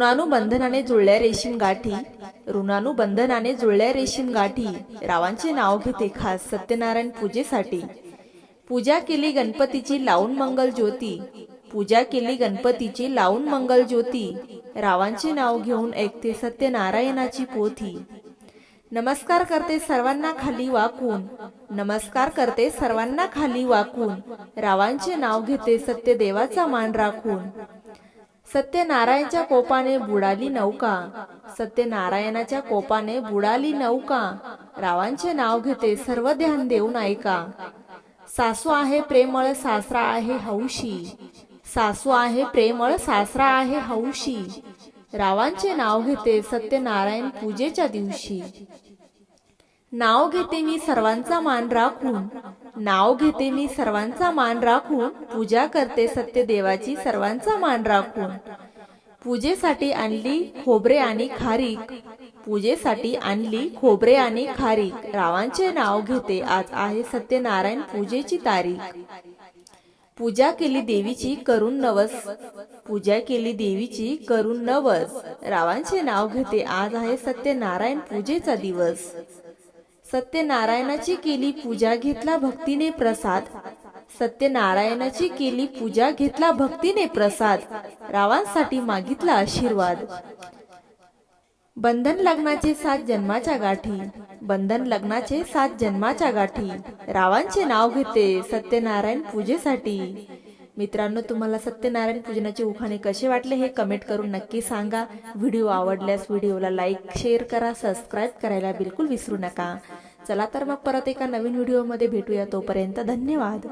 ऋणानुबंधनाने जुळल्या रेशीम गाठी ऋणानुबंधनाने जुळल्या रेशीम गाठी रावांचे नाव घेते खास सत्यनारायण पूजेसाठी. पूजा केली गणपतीची लावून मंगल ज्योती. पूजा केली गणपतीची लावून मंगल ज्योती. रावांचे नाव घेऊन ऐकते सत्यनारायणाची पोथी. नमस्कार करते सर्वांना खाली वाकून. नमस्कार करते सर्वांना खाली वाकून. रावांचे नाव घेते सत्यदेवाचा मान राखून. सत्यनारायणच्या कोपाने बुडाली नौका. सत्यनारायणाच्या कोपाने बुडाली नौका. रावांचे नाव घेते सर्व ध्यान देऊन ऐका. सासू आहे प्रेमळ सासरा आहे हौशी. सासू आहे प्रेमळ सासरा आहे हौशी. रावांचे नाव घेते सत्यनारायण पूजेच्या दिवशी. नाव घेते मी सर्वांचा मान राखून. नाव घेते मी सर्वांचा मान राखून पूजा करते सत्यदेवाची सर्वांचा मान राखून. पूजेसाठी आणली खोबरे आणि खारीक. पूजेसाठी आणली खोबरे आणि खारीक. रावांचे नाव घेते आज आहे सत्यनारायण पूजेची तारीख. पूजा केली देवीची करून नवस. पूजा केली देवीची करून नवस. रावांचे नाव घेते आज आहे सत्यनारायण पूजेचा दिवस. सत्यनारायणाची केली पूजा घेतला भक्तीने प्रसाद. सत्यनारायणाची केली पूजा घेतला भक्तीने प्रसाद. रावांसाठी मागितला आशीर्वाद. बंधन लग्नाचे सात जन्माच्या गाठी. बंधन लग्नाचे सात जन्माच्या गाठी. रावांचे नाव घेते सत्यनारायण पूजेसाठी. मित्रांनो तुम्हाला सत्यनारायण पूजनाचे उखाणे कसे वाटले हे कमेंट करून नक्की सांगा. व्हिडिओ आवडल्यास व्हिडिओला लाईक शेअर करा सबस्क्राईब करायला बिलकुल विसरू नका. चला तर मग परत एका नवीन व्हिडिओमध्ये भेटूया. तोपर्यंत धन्यवाद.